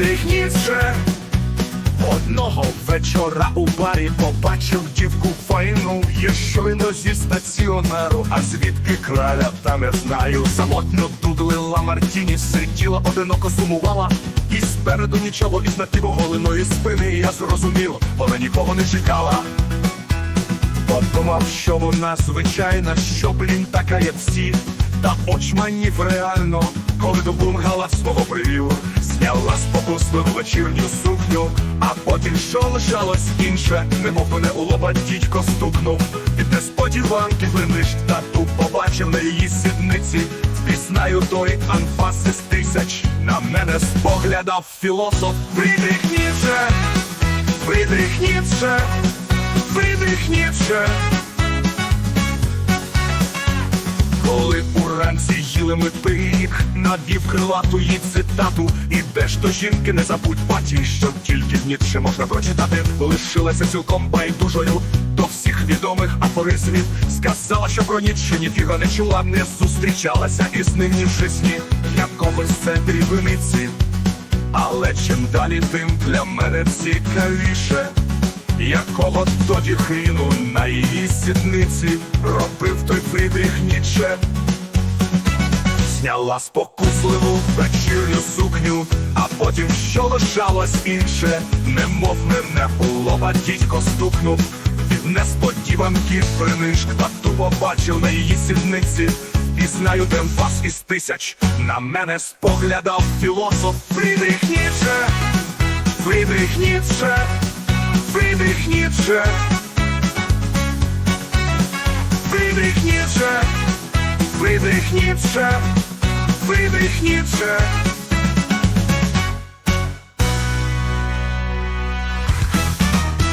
Ніцше, Ніцше. Одного вечора у барі побачив дівку файну, я щойно зі стаціонару, а звідки краля там я знаю. Самотньо дудлила Мартіні, сиділа, одиноко сумувала, і спереду нічого із напівоголеної спини я зрозумів, вона нікого не чекала. Подумав, що вона звичайна, що блін така як всі, очманів реально, коли до бунгала свого привів, зняла спокусливу вечірню сукню, а потім що лишалось інше, немов мене у лоба дідько стукнув. Від несподіванки виниш тату побачив на її сідниці. Впізнаю той анфас із тисяч. На мене споглядав філософ Фрідрих Ніцше. Фридрих Ніцше уранці їли ми пиріг, навів крилату їй цитату Ідеш до жінки, не забудь паті, що тільки в Ніцше можна прочитати. Лишилася цілком байдужою до всіх відомих афоризмів. Сказала, що про Ніцше ніфіга не чула, не зустрічалася із ним ні в житті Якомусь це дрібниці. Але чим далі, тим для мене цікавіше якого тоді хину на її сідниці робив той Фридріх Ніцше Зняла спокусливу вечірню сукню, а потім що лишалось інше, немов мене лоба дідько стукнув. Від несподіванки принишк тату побачив на її сідниці. І знаю темпас із тисяч. На мене споглядав філософ Фрідріх Ніцше Фрідрих Ніцше Фрідрих Ніцше Фрідрих Ніцше Фрідрих Ніцше Ніцше